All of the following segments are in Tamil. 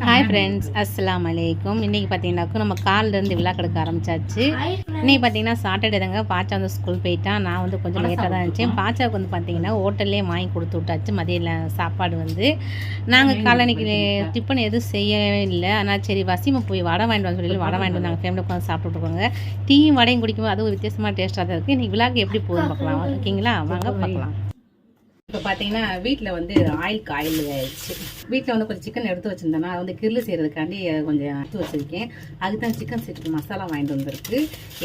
ஹாய் ஃப்ரெண்ட்ஸ் அஸ்ஸலாமு அலைக்கும் இன்றைக்கி பார்த்தீங்கன்னாக்கும் நம்ம காலிலேருந்து விழா கெடுக்க ஆரம்பிச்சாச்சு. இன்னைக்கு பார்த்தீங்கன்னா சாட்டர்டே தாங்க. பாச்சா வந்து ஸ்கூல் போயிட்டா. நான் வந்து கொஞ்சம் லேட்டாக தான் இருந்துச்சேன். பாச்சாவுக்கு வந்து பார்த்தீங்கன்னா ஹோட்டல்லே வாங்கி கொடுத்து விட்டாச்சு. மதிய சாப்பாடு வந்து. நாங்கள் காலனிக்கு டிஃபன் எதுவும் செய்யவே இல்லை. ஆனால் சரி வசிம போய் வடை வாங்கிட்டு வந்து சொல்லி வடை வாங்கிட்டு நாங்கள் ஃபேமிலி உட்காந்து சாப்பிட்டுட்டு இருக்கோங்க. டீயும் வடையும் குடிக்கும்போது அதுவும் வித்தியாசமாக டேஸ்ட்டாக தான் இருக்குது இன்றைக்கி விழாக்கு எப்படி போகுதுன்னு பார்க்கலாம். ஓகேங்களா வாங்க பார்க்கலாம். இப்போ பார்த்தீங்கன்னா வீட்டில் வந்து ஆயில் காயில் ஆயிடுச்சு. வீட்டில் வந்து கொஞ்சம் சிக்கன் எடுத்து வச்சுருந்தேன்னா அது வந்து கிரில் செய்கிறதுக்காண்டி கொஞ்சம் எடுத்து வச்சுருக்கேன். அதுக்கு தான் சிக்கன் சிக்ஸ்டி மசாலா வாங்கிட்டு வந்திருக்கு.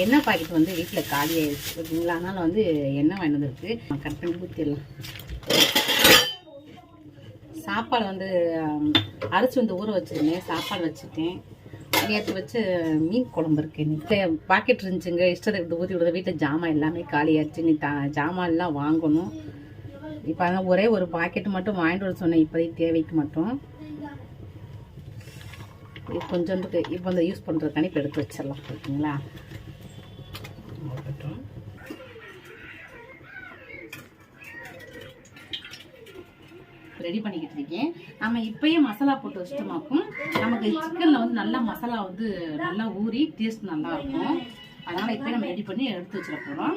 எண்ணெய் பாக்கெட் வந்து வீட்டில் காலி ஆயிடுச்சு ஓகேங்களா அதனால் வந்து எண்ணெய் வாங்கிட்டு வந்திருக்கு? கட் பண்ணி ஊற்றிடலாம் சாப்பாடு வந்து அரைச்சி வந்து ஊற வச்சுருந்தேன். சாப்பாடு வச்சுட்டேன் நேற்று வச்சு மீன் குழம்பு இருக்கு. இன்னைக்கு பாக்கெட் இருந்துச்சுங்க. இஷ்டத்துக்கு ஊற்றி விடுறது வீட்டில் ஜாமான் எல்லாமே காலியாச்சு நீ தா ஜாமான் எல்லாம் வாங்கணும். இப்போ அதான் ஒரே ஒரு பாக்கெட் மட்டும் வாங்கிட்டு வர சொன்னேன். இப்போதைக்கு தேவைக்கு மட்டும். இது கொஞ்சோண்டுக்கு இப்போ வந்து யூஸ் பண்ணுறதுக்கான இப்போ எடுத்து வச்சிடலாம். ஓகேங்களா? ரெடி பண்ணிக்கிட்டு இருக்கேன். நம்ம இப்பயே மசாலா போட்டு வச்சிட்டோமாக்கும் நமக்கு சிக்கனில் வந்து நல்லா மசாலா வந்து நல்லா ஊறி டேஸ்ட் நல்லா இருக்கும். அதனால் இப்போ நம்ம ரெடி பண்ணி எடுத்து வச்சிட போகிறோம்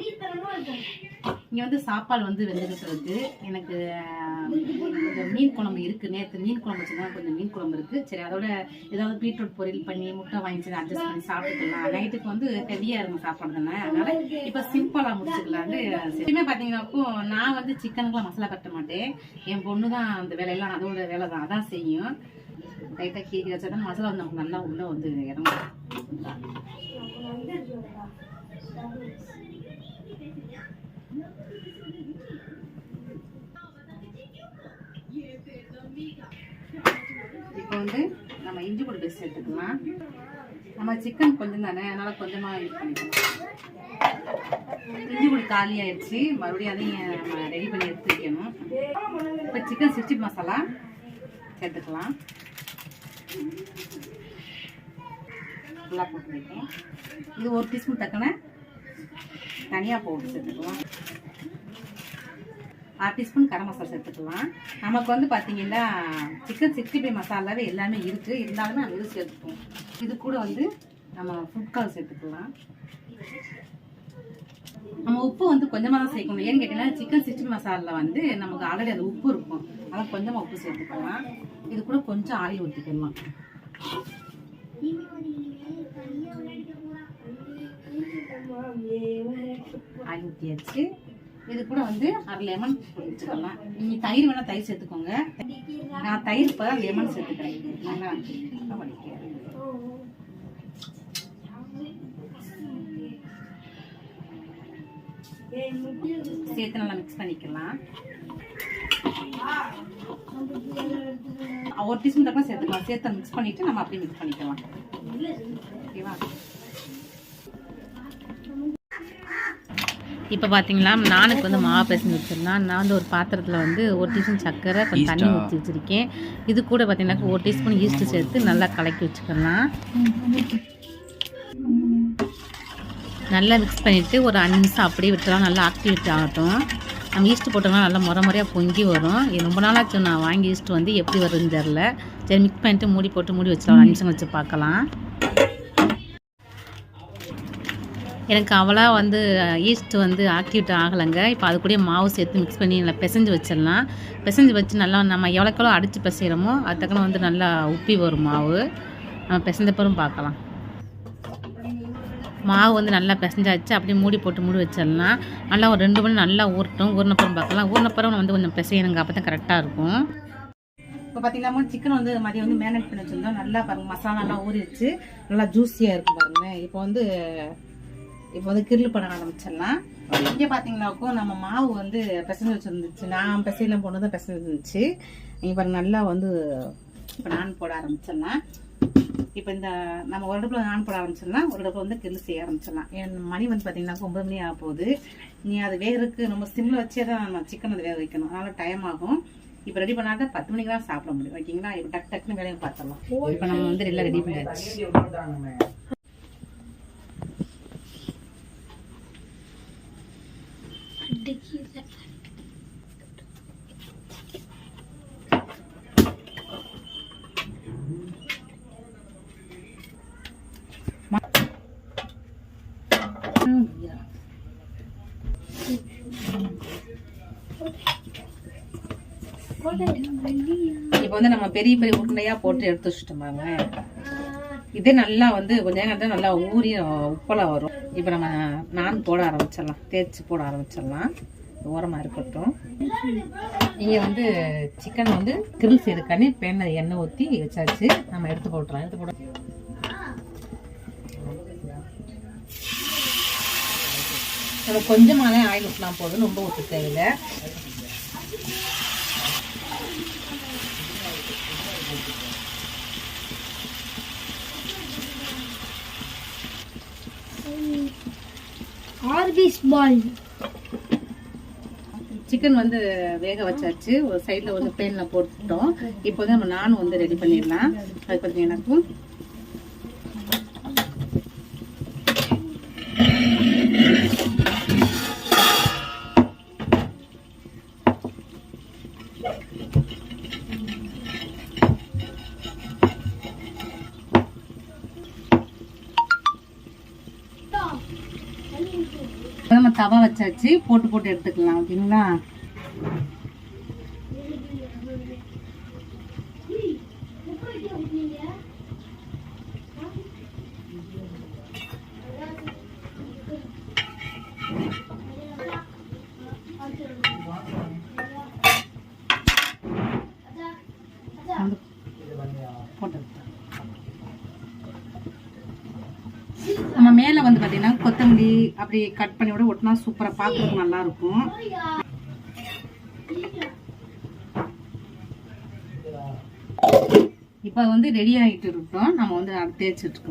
இங்கே வந்து சாப்பாடு வந்து வெந்துக்கிட்டு இருக்கு எனக்கு இந்த மீன் குழம்பு இருக்குது நேற்று மீன் குழம்பு வச்சுருந்தா கொஞ்சம் மீன் குழம்பு இருக்குது சரி அதோட ஏதாவது பீட்ரூட் பொரியல் பண்ணி முட்டை வாங்கி அட்ஜஸ்ட் பண்ணி சாப்பிட்டுக்கலாம். நைட்டுக்கு வந்து ஹெவியாக இருக்கும் சாப்பாடு தானே. அதனால இப்போ சிம்பிளாக முடிச்சுக்கலான்னு எப்பயுமே பார்த்தீங்கன்னாக்கோ நான் வந்து சிக்கனுக்குலாம் மசாலா கட்ட மாட்டேன். என் பொண்ணு தான் அந்த வேலையெல்லாம் அதோட வேலை தான் அதான் செய்யும். லைட்டாக கீரி வச்சா தான் மசாலா வந்து நமக்கு நல்லா உள்ளே வந்து இறங்கும். இப்போ வந்து நம்ம இஞ்சி பூண்டு பேஸ்ட் எடுத்துக்கலாம். நம்ம சிக்கன் கொஞ்சம் தானே அதனால கொஞ்சமாக யூஸ் பண்ணிக்கலாம். இஞ்சி பூண்டு காலி ஆயிடுச்சு. மறுபடியும் அதையும் நம்ம ரெடி பண்ணி எடுத்து வைக்கணும் இப்போ சிக்கன் சிக்ஸ்டி மசாலா சேர்த்துக்கலாம். ஃபுல்லாக போட்டு வைக்கணும் இது ஒரு டீஸ்பூன் தக்கன தனியாக போட்டு சேர்த்துக்கலாம். அரை டீஸ்பூன் கரம் மசாலா சேர்த்துக்கலாம் நமக்கு வந்து பார்த்தீங்கன்னா சிக்கன் சிக்ஸ்டி ஃபைவ் மசாலாவே எல்லாமே இருக்குது இருந்தாலுமே நம்ம இது சேர்த்துப்போம்? இது கூட வந்து நம்ம ஃபுட் கலர் சேர்த்துக்கலாம். நம்ம உப்பு வந்து கொஞ்சமாக தான் சேர்க்கணும். ஏன்னு கேட்டிங்கன்னா சிக்கன் சிக்ஸ்டி மசாலில் வந்து நமக்கு ஆல்ரெடி அது உப்பு இருக்கும். அதை கொஞ்சமாக உப்பு சேர்த்துக்கலாம். இது கூட கொஞ்சம் ஆயில் ஊற்றிக்கலாம் ஆயில் ஊற்றியாச்சு இது கூட வந்து அரை லெமன் வச்சுக்கலாம் நீங்கள் தயிர் வேணால் தயிர் சேர்த்துக்கோங்க. நான் தயிர் இப்போ தான் லெமன் சேர்த்துக்கிறேன். நல்லா சேர்த்து நல்லா மிக்ஸ் பண்ணிக்கலாம். ஒரு டீஸ்பூன் தக்கம் சேர்த்துக்கலாம். சேர்த்து மிக்ஸ் பண்ணிட்டு நம்ம அப்படியே மிக்ஸ் பண்ணிக்கலாம். ஓகேவா? இப்போ பார்த்தீங்களா நானுக்கு வந்து மாவு பிசைஞ்சு வச்சிடலாம் நான் வந்து ஒரு பாத்திரத்தில் வந்து ஒரு டீஸ்பூன் சர்க்கரை கொஞ்சம் தண்ணி ஊற்றி வச்சுருக்கேன். இது கூட பார்த்தீங்கன்னா ஒரு டீஸ்பூன் ஈஸ்ட்டு சேர்த்து நல்லா கலக்கி வச்சுக்கலாம். நல்லா மிக்ஸ் பண்ணிவிட்டு ஒரு அஞ்சு நிமிஷம் அப்படியே விட்டுலாம் நல்லா ஆக்டிவேட் ஆகட்டும். நம்ம ஈஸ்ட் போட்டோம்னா நல்லா முறை முறையாக பொங்கி வரும். இது ரொம்ப நாளாச்சு நான் வாங்கி ஈஸ்ட் வந்து எப்படி வருதுன்னு தெரில சரி மிக்ஸ் பண்ணிட்டு மூடி போட்டு மூடி வச்சிடலாம் ஒரு அஞ்சு நிமிஷம் வச்சு பார்க்கலாம் எனக்கு அவ்வளோ வந்து ஈஸ்ட் வந்து ஆக்டிவேட் ஆகலைங்க. இப்போ அது கூட மாவு சேர்த்து மிக்ஸ் பண்ணி நல்லா பிசைஞ்சு வச்சிடலாம். பிசைஞ்சு வச்சு நல்லா நம்ம எவ்வளோக்கெவ்வளோ அடித்து பிசைகிறோமோ அதுக்கப்புறம் வந்து நல்லா உப்பி வரும் மாவு. நம்ம பிசைஞ்சப்பறம் பார்க்கலாம். மாவு வந்து நல்லா பிசைஞ்சாச்சு. அப்படியே மூடி போட்டு மூடி வச்சிடலாம். நல்லா ஒரு ரெண்டு மணி நல்லா ஊறட்டும். ஊறினப்புறம் பார்க்கலாம். ஊறினப்புறம் வந்து கொஞ்சம் பிசையணுங்க. அப்போ தான் கரெக்டாக இருக்கும். இப்போ பார்த்தீங்கன்னா சிக்கன் வந்து மதியம் வந்து மேரினேட் பண்ணி வச்சுருந்தோம். நல்லா பாருங்கள் மசாலா நல்லா ஊறிடுச்சு. நல்லா ஜூஸியாக இருக்கும் பாருங்கள் இப்போ வந்து இப்போ வந்து கிரில் பண்ண ஆரம்பிச்சிடலாம் இங்கே பார்த்தீங்கன்னாக்கும் நம்ம மாவு வந்து பிசைஞ்சு வச்சுருந்துச்சு. நான் பிசையெல்லாம் போனது தான் பிசைஞ்சு இருந்துச்சு. இங்கே பாருங்க நல்லா வந்து இப்போ நான் போட ஆரம்பிச்சிடலாம் இப்போ இந்த நம்ம ஒரு இடத்துல நான் போட ஆரம்பிச்சிடலாம் ஒரு இடத்துல வந்து கிரில் செய்ய ஆரம்பிச்சிடலாம் என் மணி வந்து பார்த்தீங்கன்னா ஒன்பது மணி ஆக போகுது. நீ அது வேகிறதுக்கு நம்ம சிம்மில் வச்சே தான் நம்ம சிக்கன் அது வேக வைக்கணும். அதனால டைம் ஆகும். இப்போ ரெடி பண்ணாத பத்து மணிக்கு தான் சாப்பிட முடியும். ஓகேங்களா? இப்போ டக் டக்குன்னு வேலையை பார்த்துடலாம். இப்போ நம்ம வந்து எல்லாம் ரெடி பண்ணியாச்சு. இப்போ வந்து நம்ம பெரிய பெரிய உருண்டையா போட்டு எடுத்து வச்சுட்டோம் இதே நல்லா வந்து கொஞ்சம் நேரம் நல்லா ஊறி உப்பெல்லாம் வரும். இப்போ நம்ம நான் போட ஆரம்பிச்சிடலாம். தேய்ச்சி போட ஆரம்பிச்சிடலாம். ஓரமாக இருக்கட்டும். இங்கே வந்து சிக்கன் வந்து கிரில் செய்யறதுக்காண்டி பேன எண்ணெய் ஊற்றி வச்சாச்சு. நம்ம எடுத்து போட்டுறோம் எடுத்து போட நம்ம கொஞ்சமாலே ஆயில் ஊற்றலாம் போதும் ரொம்ப ஊற்ற தேவையில்லை. ஆர்பிஸ் பால் சிக்கன் வந்து வேக வச்சாச்சு. ஒரு சைடில் வந்து பிளேனில் போட்டுட்டோம். இப்போ வந்து நம்ம நான் வந்து ரெடி பண்ணிடலாம். அது கொஞ்சம் எனக்கும் நம்ம தவா வச்சாச்சு போட்டு போட்டு எடுத்துக்கலாம் ஓகேங்களா வந்து போட்டு எடுத்துக்கலாம். நம்ம மேல வந்து பாத்தீங்கன்னா கொத்தமல்லி அப்படி கட் பண்ணி விட ஒட்டினா சூப்பரா பார்க்குறதுக்கு நல்லா இருக்கும் இப்போ வந்து ரெடி ஆகிட்டு இருக்கோம். நம்ம வந்து அதை தேய்ச்சிட்டு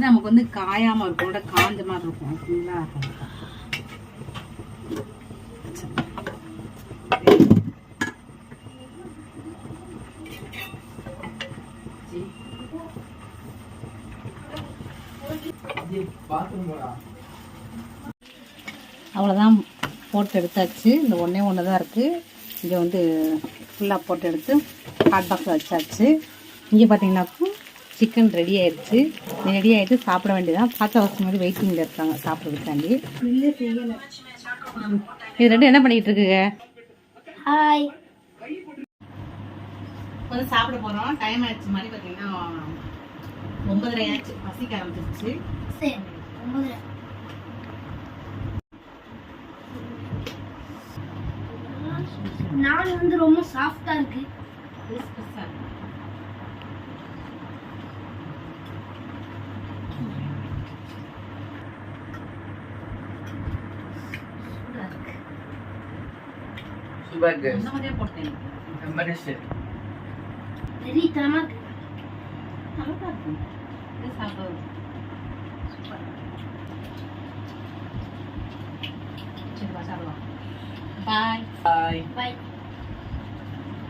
அப்பதான் நமக்கு வந்து காயாம இருக்கும். விட காஞ்ச மாதிரி இருக்கும். ஓகேங்களா அவ்வளோதான் போட்டு எடுத்தாச்சு. இந்த ஒன்றே ஒன்று தான் இருக்குது இங்கே வந்து ஃபுல்லாக போட்டு எடுத்து ஹாட் பாக்ஸில் வச்சாச்சு. இங்கே பார்த்தீங்கன்னாக்கும் சிக்கன் ரெடி ஆயிடுச்சு. ரெடி ஆகிட்டு சாப்பிட வேண்டியதான் பார்த்த வருஷம் மாதிரி வெயிட்டிங்கில் இருக்காங்க சாப்பிட்றதுக்காண்டி. இது ரெண்டும் என்ன பண்ணிட்டு இருக்குங்க? ஹாய் வந்து சாப்பிட போகிறோம் டைம் ஆயிடுச்சு. மாதிரி பார்த்தீங்கன்னா ஒன்பதரை ஆச்சு. பசிக்க ஆரம்பிச்சிருச்சு. சரி. நான் வந்து ரொம்ப சாஃப்டா இருக்கு. Hamburger. Hamburger I'm This. Bye. Bye. Bye.